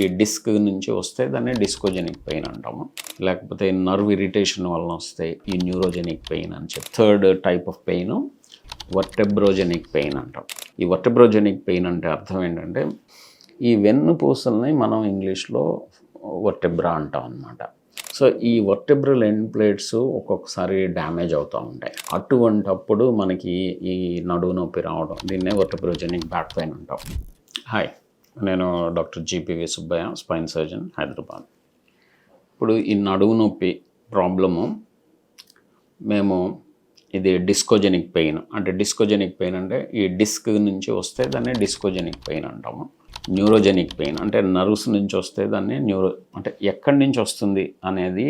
ఈ డిస్క్ నుంచి వస్తే దాన్ని డిస్కోజెనిక్ పెయిన్ అంటాము. లేకపోతే నర్వ్ ఇరిటేషన్ వలన వస్తే ఈ న్యూరోజెనిక్ పెయిన్ అని చెప్పి third type of pain vertebrogenic pain అంటాం. ఈ వర్టెబ్రోజెనిక్ పెయిన్ అంటే అర్థం ఏంటంటే ఈ వెన్ను పూసల్ని మనం ఇంగ్లీష్లో వర్టెబ్రా అంటాం అనమాట సో ఈ వర్టెబ్రల్ ఎండ్ ప్లేట్స్ ఒక్కొక్కసారి డ్యామేజ్ అవుతూ ఉంటాయి. అటువంటప్పుడు మనకి ఈ నడువు నొప్పి రావడం దీన్నే వర్టెబ్రోజెనిక్ బ్యాక్ పెయిన్ అంటాం. హాయ్. నేను doctor G P V Subbaiah spine surgeon Hyderabad. ఇప్పుడు ఈ నడువు నొప్పి ప్రాబ్లము మేము ఇది డిస్కోజెనిక్ పెయిన్. అంటే డిస్కోజెనిక్ పెయిన్ అంటే ఈ డిస్క్ నుంచి వస్తే దాన్ని డిస్కోజెనిక్ పెయిన్ అంటాము. న్యూరోజెనిక్ పెయిన్ అంటే నర్వ్స్ నుంచి వస్తే దాన్ని న్యూరో అంటే ఎక్కడి నుంచి వస్తుంది అనేది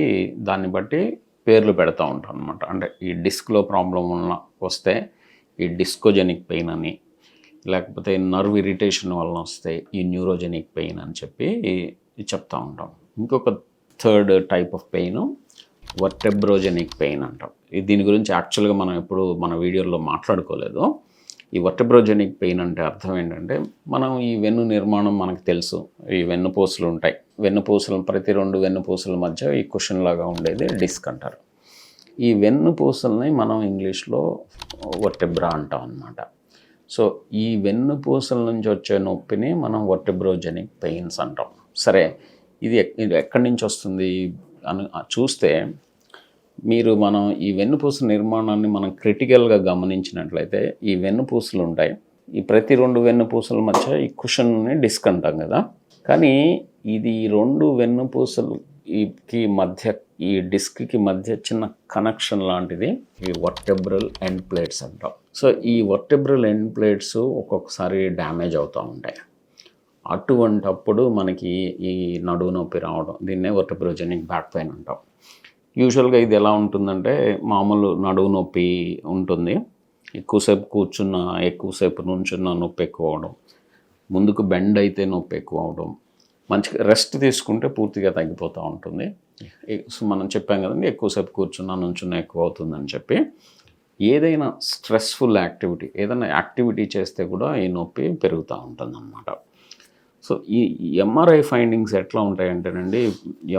దాన్ని బట్టి పేర్లు పెడతా ఉంటాం అనమాట అంటే ఈ డిస్క్లో ప్రాబ్లం ఉన్న వస్తే ఈ డిస్కోజెనిక్ పెయిన్ అని లేకపోతే నర్వ్ ఇరిటేషన్ వలన వస్తే ఈ న్యూరోజెనిక్ పెయిన్ అని చెప్పి చెప్తా ఉంటాం. ఇంకొక third type of pain vertebrogenic pain అంటాం. దీని గురించి యాక్చువల్గా మనం ఎప్పుడు మన వీడియోలో మాట్లాడుకోలేదు. ఈ వర్టెబ్రోజెనిక్ పెయిన్ అంటే అర్థం ఏంటంటే మనం ఈ వెన్ను నిర్మాణం మనకు తెలుసు. ఈ వెన్నుపూసలు ఉంటాయి. వెన్నుపూసలు ప్రతి రెండు వెన్నుపూసల మధ్య ఈ కుషన్ లాగా ఉండేది డిస్క్ అంటారు. ఈ వెన్నుపూసల్ని మనం ఇంగ్లీష్లో వర్టెబ్రా అంటాం అనమాట సో ఈ వెన్నుపూసల నుంచి వచ్చే నొప్పిని మనం వర్టిబ్రోజెనిక్ పెయిన్స్ అంటాం. సరే ఇది ఇది ఎక్కడి నుంచి వస్తుంది? అని చూస్తే మీరు మనం ఈ వెన్నుపూస నిర్మాణాన్ని మనం క్రిటికల్గా గమనించినట్లయితే ఈ వెన్నుపూసలు ఉంటాయి. ఈ ప్రతి రెండు వెన్నుపూసల మధ్య ఈ కుషన్ని డిస్క్ అంటాం కదా. కానీ ఇది రెండు వెన్నుపూసలకి మధ్య ఈ డిస్క్కి మధ్య చిన్న కనెక్షన్ లాంటిది ఈ వర్టెబ్రల్ ఎండ్ ప్లేట్స్ అంటాం. సో ఈ వర్టెబ్రల్ ఎండ్ ప్లేట్స్ ఒక్కొక్కసారి డ్యామేజ్ అవుతూ ఉంటాయి. అటువంటప్పుడు మనకి ఈ నడువు నొప్పి రావడం దీన్నే వర్టబ్రోజెనిక్ బ్యాక్ పెయిన్ అంటాం. యూజువల్గా ఇది ఎలా ఉంటుందంటే మామూలు నడువు నొప్పి ఉంటుంది. ఎక్కువసేపు కూర్చున్న ఎక్కువసేపు నుంచున్న నొప్పి ఎక్కువ అవడం ముందుకు బెండ్ అయితే నొప్పి ఎక్కువ అవడం మంచిగా రెస్ట్ తీసుకుంటే పూర్తిగా తగ్గిపోతూ ఉంటుంది. సో మనం చెప్పాం కదండి ఎక్కువసేపు కూర్చున్నా నుంచున్న ఎక్కువ అవుతుందని చెప్పి. ఏదైనా స్ట్రెస్ఫుల్ యాక్టివిటీ ఏదైనా యాక్టివిటీ చేస్తే కూడా ఈ నొప్పి పెరుగుతూ ఉంటుంది అన్నమాట సో ఈ ఎంఆర్ఐ ఫైండింగ్స్ ఎట్లా ఉంటాయంటేనండి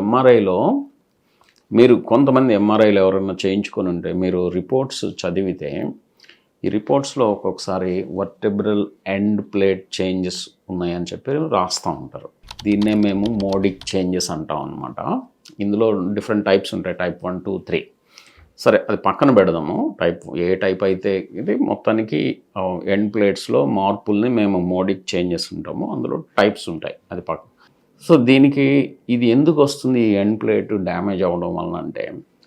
ఎంఆర్ఐలో మీరు కొంతమంది ఎంఆర్ఐలు ఎవరైనా చేయించుకొని ఉంటే మీరు రిపోర్ట్స్ చదివితే ఈ రిపోర్ట్స్లో ఒక్కొక్కసారి వర్టెబ్రల్ ఎండ్ ప్లేట్ చేంజెస్ ఉన్నాయని చెప్పి రాస్తూ ఉంటారు. దీన్నే మేము మోడిక్ చేంజెస్ అంటాం అనమాట ఇందులో డిఫరెంట్ టైప్స్ ఉంటాయి టైప్ వన్ టూ త్రీ. సరే అది పక్కన పెడదాము. టైప్ ఏ టైప్ అయితే ఇది మొత్తానికి ఎండ్ ప్లేట్స్లో మార్పుల్ని మేము మోడిక్ చేంజెస్ ఉంటాము. అందులో టైప్స్ ఉంటాయి అది పక్క. సో దీనికి ఇది ఎందుకు వస్తుంది? ఈ ఎండ్ ప్లేట్ డ్యామేజ్ అవ్వడం వలన అంటే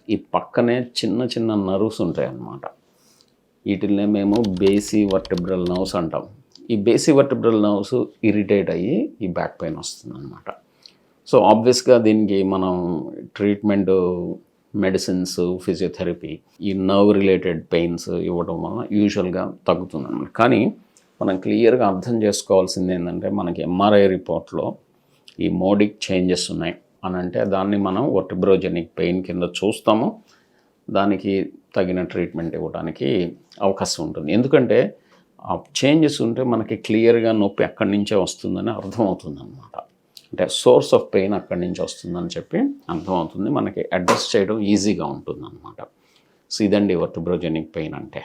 ఈ పక్కనే చిన్న చిన్న నర్వ్స్ ఉంటాయి అన్నమాట వీటిల్నే మేము బేసి వర్టిబ్రల్ నర్వ్స్ అంటాం. ఈ బేసి వర్టిబ్రల్ నర్వ్స్ ఇరిటేట్ అయ్యి ఈ బ్యాక్ పెయిన్ వస్తుంది అనమాట సో ఆబ్వియస్గా దీనికి మనం ట్రీట్మెంట్ మెడిసిన్స్ ఫిజియోథెరపీ ఈ నర్వ్ రిలేటెడ్ పెయిన్స్ ఇవ్వడం వల్ల యూజువల్గా తగ్గుతుంది అనమాట కానీ మనం క్లియర్గా అర్థం చేసుకోవాల్సింది ఏంటంటే మనకి ఎంఆర్ఐ రిపోర్ట్లో ఈ మోడిక్ చేంజెస్ ఉన్నాయి. అని అంటే దాన్ని మనం వర్టిబ్రోజెనిక్ పెయిన్ కింద చూస్తాము. దానికి తగిన ట్రీట్మెంట్ ఇవ్వడానికి అవకాశం ఉంటుంది. ఎందుకంటే ఆ చేంజెస్ ఉంటే మనకి క్లియర్గా నొప్పి ఎక్కడి నుంచే వస్తుందని అర్థమవుతుంది అన్నమాట అంటే సోర్స్ ఆఫ్ పెయిన్ అక్కడి నుంచి వస్తుందని చెప్పి అర్థమవుతుంది. మనకి అడ్రస్ చేయడం ఈజీగా ఉంటుంది అనమాట సో ఇదండి వర్టిబ్రోజెనిక్ పెయిన్ అంటే.